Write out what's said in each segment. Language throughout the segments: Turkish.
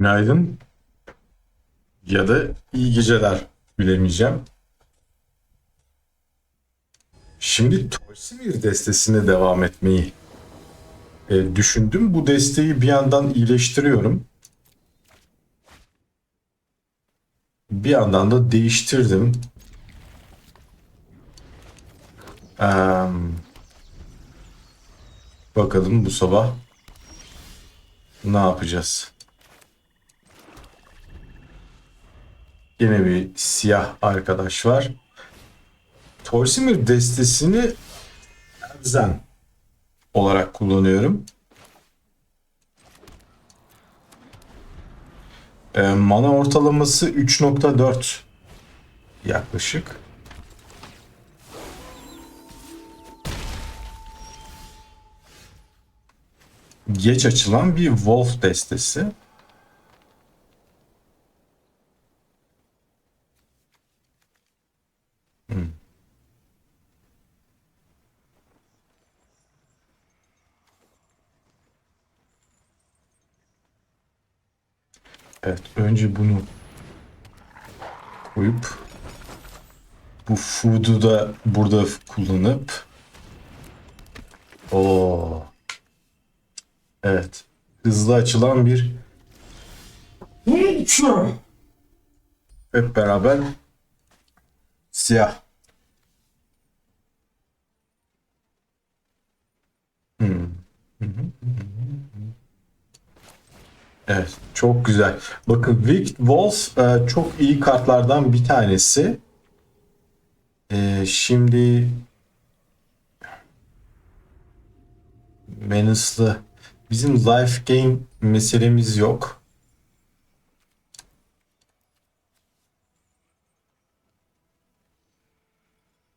Günaydın. Ya da iyi geceler bilemeyeceğim. Şimdi Tolsimir destesine devam etmeyi e, düşündüm. Bu desteği bir yandan iyileştiriyorum. Bir yandan da değiştirdim. Eee, bakalım bu sabah ne yapacağız? Yine bir siyah arkadaş var. Torsimir destesini Erzen olarak kullanıyorum. Ee, mana ortalaması 3.4 yaklaşık. Geç açılan bir Wolf destesi. Evet, önce bunu koyup bu food'u da burada kullanıp o Evet. Hızlı açılan bir hep beraber siyah. Evet, çok güzel. Bakın Wicked Wolf e, çok iyi kartlardan bir tanesi. E, şimdi Menas'lı bizim life game meselemiz yok.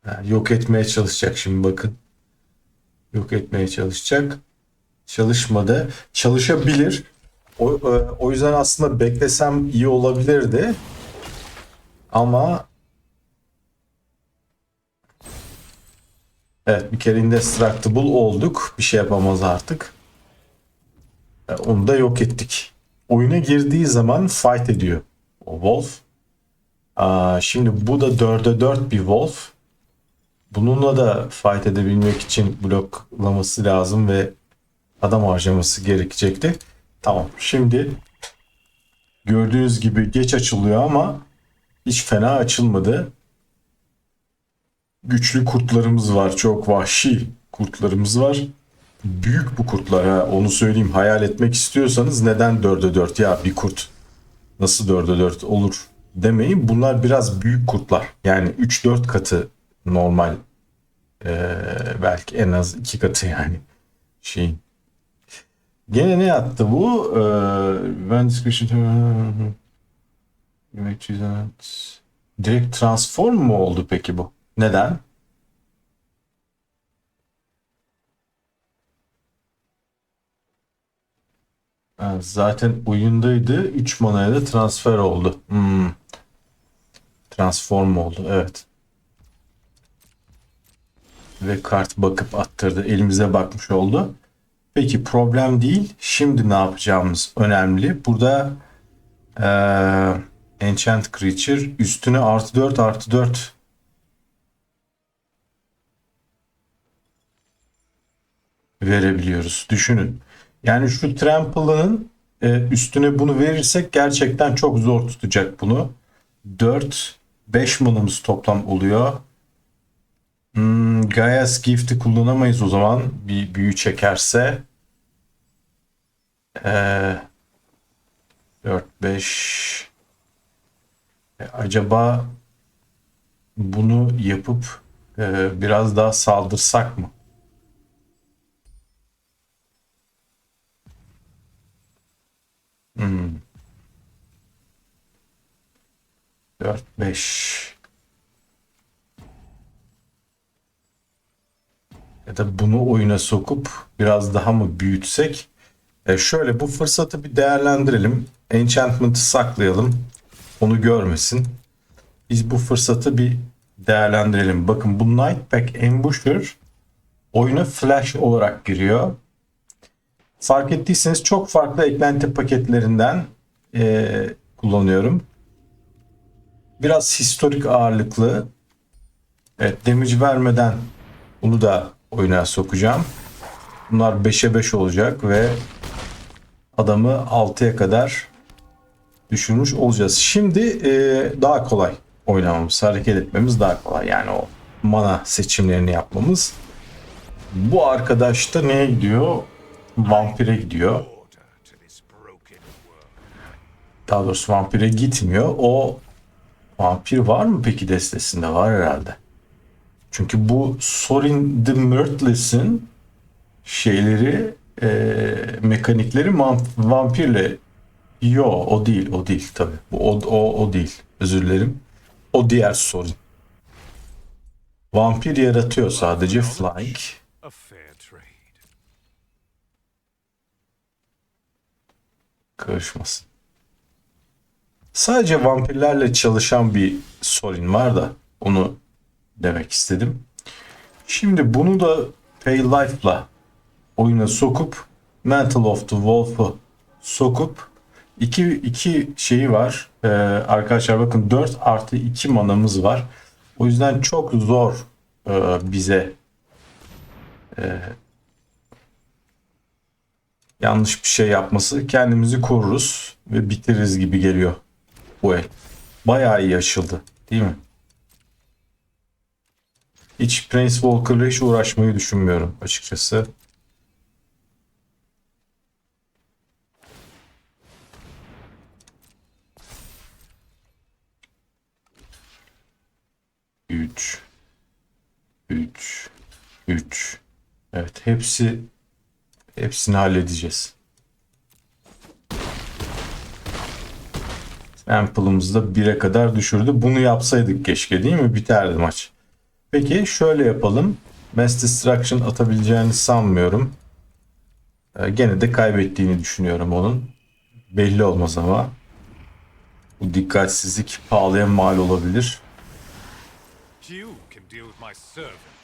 Ha, yok etmeye çalışacak şimdi bakın. Yok etmeye çalışacak. Çalışmadı. Çalışabilir. O, e, o yüzden aslında beklesem iyi olabilirdi. Ama Evet bir kere indestructible olduk. Bir şey yapamaz artık. E, Onu da yok ettik. Oyuna girdiği zaman fight ediyor o Wolf. Aa, şimdi bu da 4'e 4 bir Wolf. Bununla da fight edebilmek için bloklaması lazım ve adam harcaması gerekecekti. Tamam şimdi gördüğünüz gibi geç açılıyor ama hiç fena açılmadı. Güçlü kurtlarımız var. Çok vahşi kurtlarımız var. Büyük bu kurtlar ha onu söyleyeyim. Hayal etmek istiyorsanız neden 4'e 4 ya bir kurt nasıl 4'e 4 olur demeyin. Bunlar biraz büyük kurtlar. Yani 3-4 katı normal ee, belki en az 2 katı yani şeyin. Gene ne yaptı bu? Ee, ben discussion Direkt transform mu oldu peki bu? Neden? Ha, zaten oyundaydı. 3 manaya da transfer oldu. Hmm. Transform oldu. Evet. Ve kart bakıp attırdı. Elimize bakmış oldu. Peki problem değil. Şimdi ne yapacağımız önemli. Burada eee, Enchant Creature üstüne artı 4 artı 4 verebiliyoruz. Düşünün. Yani şu Trample'ın e, üstüne bunu verirsek gerçekten çok zor tutacak bunu. 4 5 manamız toplam oluyor. Hmm, Gaia's Gift'i kullanamayız o zaman. Bir büyü çekerse. Ee, 4 5 E, acaba bunu yapıp e, biraz daha saldırsak mı? Hmm. 4 5 ya da bunu oyuna sokup biraz daha mı büyütsek? E şöyle bu fırsatı bir değerlendirelim. Enchantment'ı saklayalım. Onu görmesin. Biz bu fırsatı bir değerlendirelim. Bakın bu Nightpack Ambusher oyuna flash olarak giriyor. Fark ettiyseniz çok farklı eklenti paketlerinden e, kullanıyorum. Biraz historik ağırlıklı. Evet damage vermeden bunu da oyuna sokacağım. Bunlar 5'e 5 olacak ve adamı 6'ya kadar düşürmüş olacağız. Şimdi e, daha kolay oynamamız, hareket etmemiz daha kolay. Yani o mana seçimlerini yapmamız. Bu arkadaş da neye gidiyor? Vampire gidiyor. Daha doğrusu vampire gitmiyor. O vampir var mı peki destesinde? Var herhalde. Çünkü bu Sorin the Mirthless'in şeyleri e, mekanikleri vampirle Yo o değil o değil tabi. Bu o, o, o değil. Özür dilerim. O diğer Sorin. Vampir yaratıyor sadece trade. Karışmasın. Sadece vampirlerle çalışan bir Sorin var da onu demek istedim. Şimdi bunu da Pay Life'la oyuna sokup Mantle of the Wolf'u sokup iki, iki şeyi var. Ee, arkadaşlar bakın 4 artı 2 manamız var. O yüzden çok zor e, bize e, yanlış bir şey yapması. Kendimizi koruruz ve bitiririz gibi geliyor bu el. Bayağı iyi açıldı değil mi? Hiç Prince Walker'la hiç uğraşmayı düşünmüyorum açıkçası. Üç. Üç. Üç. Evet hepsi hepsini halledeceğiz. Sample'ımızı da 1'e kadar düşürdü. Bunu yapsaydık keşke değil mi? Biterdi maç. Peki şöyle yapalım. Mass Destruction atabileceğini sanmıyorum. Ee, gene de kaybettiğini düşünüyorum onun. Belli olmaz ama. Bu dikkatsizlik pahalıya mal olabilir. You can deal with my servant.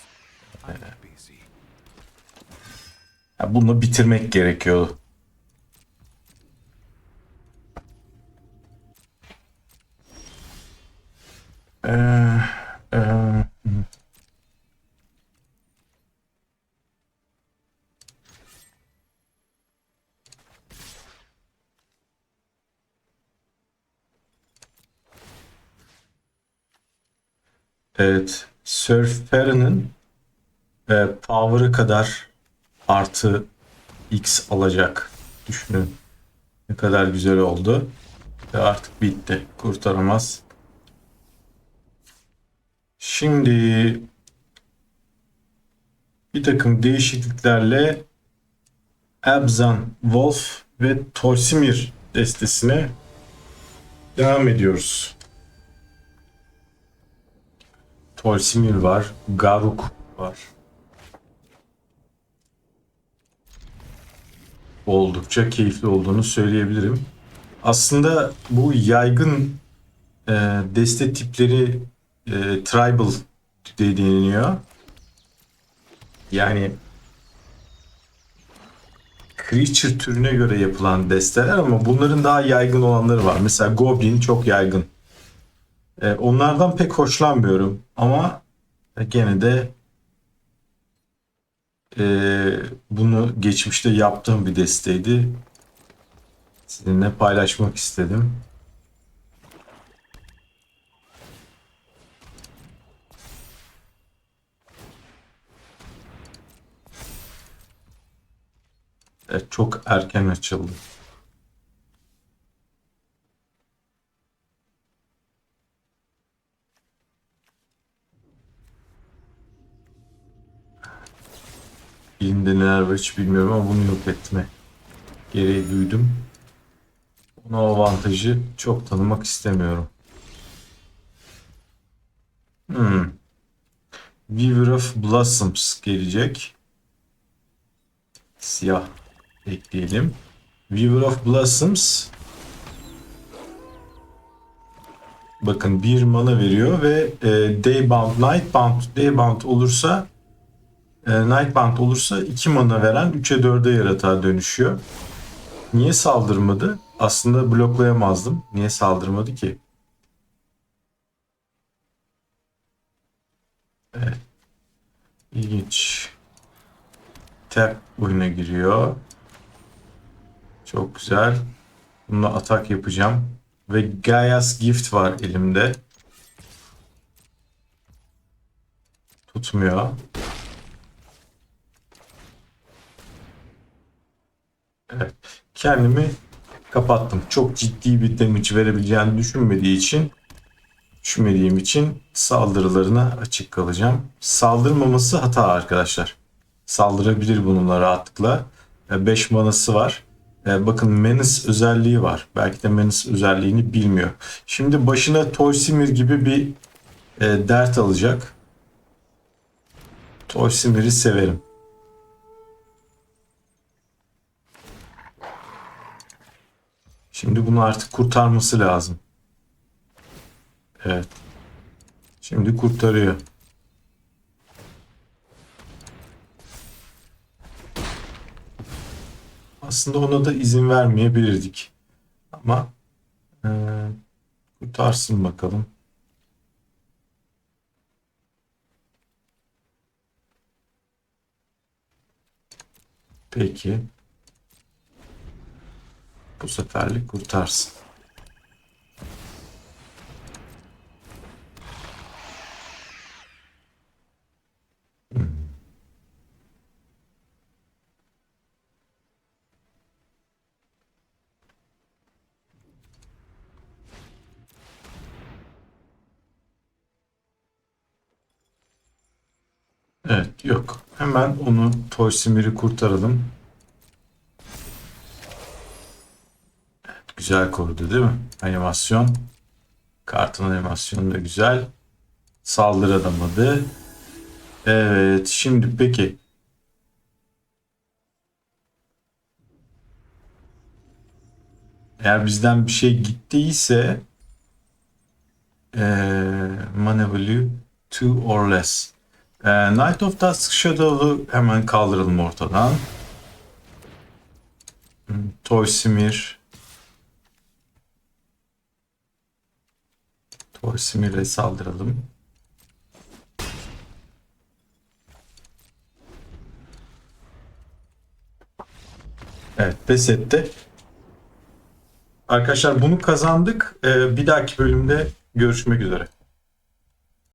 I'm busy. Ya bunu bitirmek gerekiyordu. Ee, e, Evet, Surfer'ın e, power'ı kadar artı X alacak. Düşünün. Ne kadar güzel oldu. Ve artık bitti. Kurtaramaz. Şimdi bir takım değişikliklerle Abzan, Wolf ve Tolsimir destesine devam ediyoruz. Tolsimir var, Garuk var. oldukça keyifli olduğunu söyleyebilirim. Aslında bu yaygın e, deste tipleri e, tribal deniliyor. Yani creature türüne göre yapılan desteler ama bunların daha yaygın olanları var. Mesela Goblin çok yaygın. E, onlardan pek hoşlanmıyorum ama gene de ee, bunu geçmişte yaptığım bir desteydi. Sizinle paylaşmak istedim. Evet, çok erken açıldı. Elimde neler var hiç bilmiyorum ama bunu yok etme gereği duydum. Ona avantajı çok tanımak istemiyorum. Hmm. Weaver of Blossoms gelecek. Siyah ekleyelim. Weaver of Blossoms bakın bir mana veriyor ve e, Daybound, Nightbound, Daybound olursa e, Nightbound olursa 2 mana veren 3'e 4'e yaratığa dönüşüyor. Niye saldırmadı? Aslında bloklayamazdım. Niye saldırmadı ki? Evet. İlginç. Tap oyuna giriyor. Çok güzel. Bununla atak yapacağım. Ve Gaia's Gift var elimde. Tutmuyor. Evet. Kendimi kapattım. Çok ciddi bir damage verebileceğini düşünmediği için düşünmediğim için saldırılarına açık kalacağım. Saldırmaması hata arkadaşlar. Saldırabilir bununla rahatlıkla. 5 manası var. E, Bakın Menace özelliği var. Belki de Menace özelliğini bilmiyor. Şimdi başına Toysimir gibi bir e, dert alacak. Toysimir'i severim. Şimdi bunu artık kurtarması lazım. Evet. Şimdi kurtarıyor. Aslında ona da izin vermeyebilirdik. Ama eee, kurtarsın bakalım. Peki. Bu seferlik kurtarsın. Evet yok. Hemen onu Toysimir'i kurtaralım. Güzel korudu değil mi? Animasyon. Kartın animasyonu da güzel. Saldıramadı. Evet şimdi peki. Eğer bizden bir şey gittiyse eee mana value 2 or less. Ee, Night of Dusk Shadow'u hemen kaldıralım ortadan. Hmm, Toysimir. Toysimir'e saldıralım. Evet pes etti. Arkadaşlar bunu kazandık. Ee, bir dahaki bölümde görüşmek üzere.